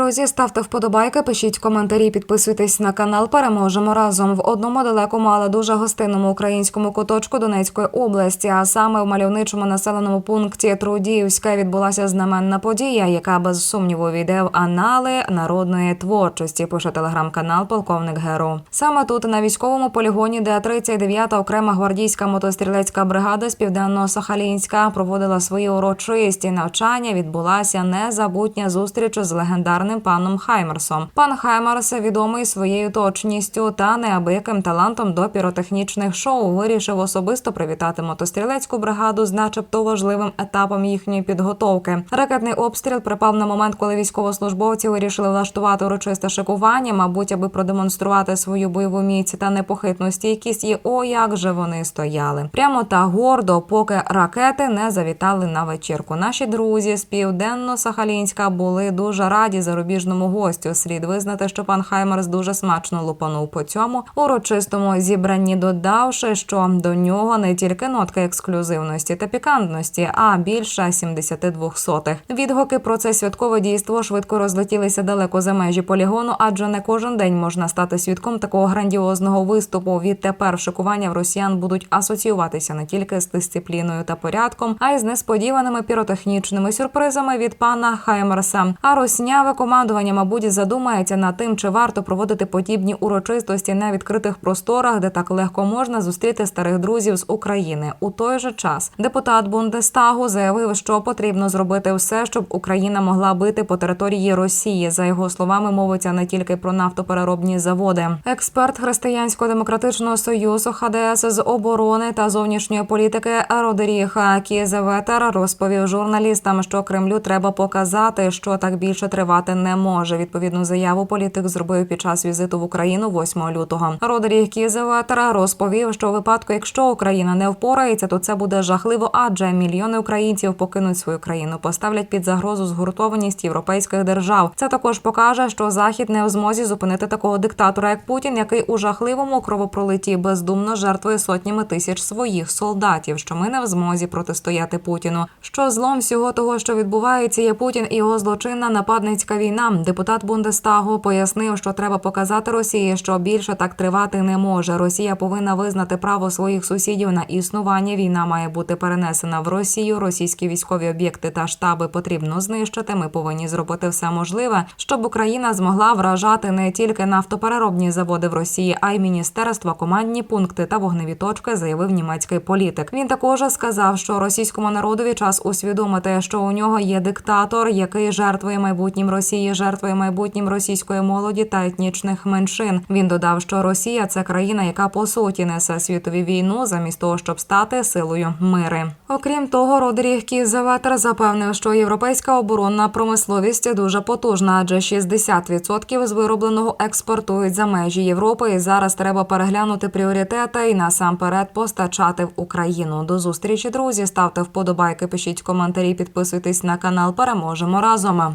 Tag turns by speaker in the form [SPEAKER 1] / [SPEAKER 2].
[SPEAKER 1] Друзі, ставте вподобайки, пишіть коментарі, підписуйтесь на канал. Переможемо разом в одному далекому, але дуже гостинному українському куточку Донецької області. А саме в мальовничому населеному пункті Трудіївська відбулася знаменна подія, яка без сумніву війде в анали народної творчості. Пише телеграм-канал Полковник Геру. Саме тут на військовому полігоні, де 39-та окрема гвардійська мотострілецька бригада з південно-сахалінська проводила свої урочисті навчання. Відбулася незабутня зустріч з легендарним паном Хаймерсом. Пан Хаймерс, відомий своєю точністю та неабияким талантом до піротехнічних шоу, вирішив особисто привітати мотострілецьку бригаду з начебто важливим етапом їхньої підготовки. Ракетний обстріл припав на момент, коли військовослужбовці вирішили влаштувати урочисте шикування, мабуть, аби продемонструвати свою бойову міць та непохитну стійкість. І о, як же вони стояли прямо та гордо, поки ракети не завітали на вечірку. Наші друзі з південно-сахалінська були дуже раді зарубіжному гостю. Слід визнати, що пан Хаймерс дуже смачно лупанув по цьому урочистому зібранні, додавши, що до нього не тільки нотка ексклюзивності та пікантності, а більше 72 сотих. Відгуки про це святкове дійство швидко розлетілися далеко за межі полігону, адже не кожен день можна стати свідком такого грандіозного виступу. Відтепер шикування в росіян будуть асоціюватися не тільки з дисципліною та порядком, а й з несподіваними піротехнічними сюрпризами від пана Хаймерса. А русняве командування, мабуть, задумається над тим, чи варто проводити подібні урочистості на відкритих просторах, де так легко можна зустріти старих друзів з України. У той же час депутат Бундестагу заявив, що потрібно зробити все, щоб Україна могла бити по території Росії. За його словами, мовиться не тільки про нафтопереробні заводи. Експерт Християнсько-демократичного союзу ХДС з оборони та зовнішньої політики Родеріг Кізеветер розповів журналістам, що Кремлю треба показати, що так більше тривати не може. Відповідну заяву політик зробив під час візиту в Україну 8 лютого. Родеріг Кізеветер розповів, що у випадку, якщо Україна не впорається, то це буде жахливо, адже мільйони українців покинуть свою країну, поставлять під загрозу згуртованість європейських держав. Це також покаже, що Захід не в змозі зупинити такого диктатора, як Путін, який у жахливому кровопролитті бездумно жертвує сотнями тисяч своїх солдатів. Що ми не в змозі протистояти Путіну. Що злом всього того, що відбувається, є Путін і його злочинна нападницька війна. Депутат Бундестагу пояснив, що треба показати Росії, що більше так тривати не може. Росія повинна визнати право своїх сусідів на існування. Війна має бути перенесена в Росію. Російські військові об'єкти та штаби потрібно знищити. Ми повинні зробити все можливе, щоб Україна змогла вражати не тільки нафтопереробні заводи в Росії, а й міністерства, командні пункти та вогневі точки, заявив німецький політик. Він також сказав, що російському народові час усвідомити, що у нього є диктатор, який жертвує майбутнім Росії, жертвує майбутнім російської молоді та етнічних меншин. Він додав, що Росія це країна, яка по суті несе світові війну, замість того, щоб стати силою мири. Окрім того, Родріг Кізеветер запевнив, що європейська оборонна промисловість дуже потужна, адже 60% з виробленого експортують за межі Європи. І зараз треба переглянути пріоритети і насамперед постачати в Україну. До зустрічі, друзі. Ставте вподобайки, пишіть коментарі, підписуйтесь на канал. Переможемо разом.